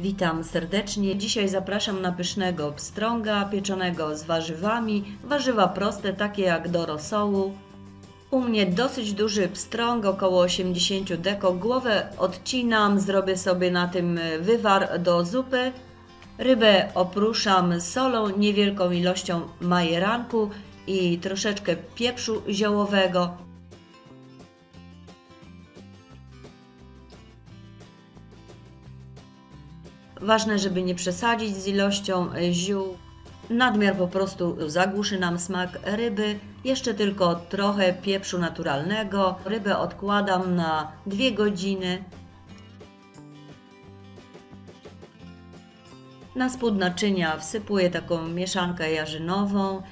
Witam serdecznie. Dzisiaj zapraszam na pysznego pstrąga pieczonego z warzywami. Warzywa proste, takie jak do rosołu. U mnie dosyć duży pstrąg, około 80 deko. Głowę odcinam, zrobię sobie na tym wywar do zupy. Rybę opruszam solą, niewielką ilością majeranku i troszeczkę pieprzu ziołowego. Ważne, żeby nie przesadzić z ilością e, ziół. Nadmiar po prostu zagłuszy nam smak ryby. Jeszcze tylko trochę pieprzu naturalnego. Rybę odkładam na 2 godziny. Na spód naczynia wsypuję taką mieszankę jarzynową.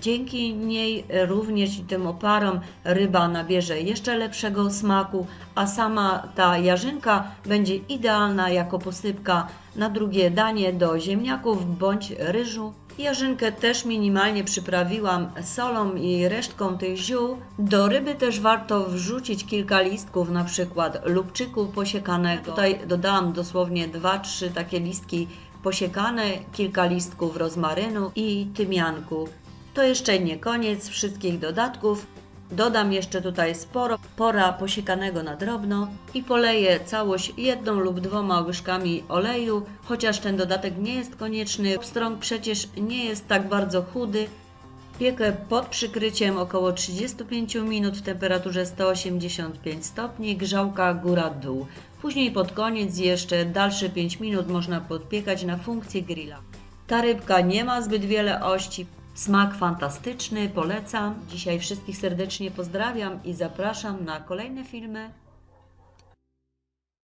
Dzięki niej również i tym oparom ryba nabierze jeszcze lepszego smaku, a sama ta jarzynka będzie idealna jako posypka na drugie danie do ziemniaków bądź ryżu. Jarzynkę też minimalnie przyprawiłam solą i resztką tych ziół. Do ryby też warto wrzucić kilka listków, na przykład lubczyku posiekanego. Tutaj dodałam dosłownie 2-3 takie listki posiekane, kilka listków rozmarynu i tymianku. To jeszcze nie koniec wszystkich dodatków. Dodam jeszcze tutaj sporo pora posiekanego na drobno i poleję całość jedną lub dwoma łyżkami oleju, chociaż ten dodatek nie jest konieczny. Pstrąg przecież nie jest tak bardzo chudy. Piekę pod przykryciem około 35 minut w temperaturze 185 stopni, grzałka góra-dół. Później pod koniec jeszcze dalsze 5 minut można podpiekać na funkcję grilla. Ta rybka nie ma zbyt wiele ości. Smak fantastyczny, polecam. Dzisiaj wszystkich serdecznie pozdrawiam i zapraszam na kolejne filmy.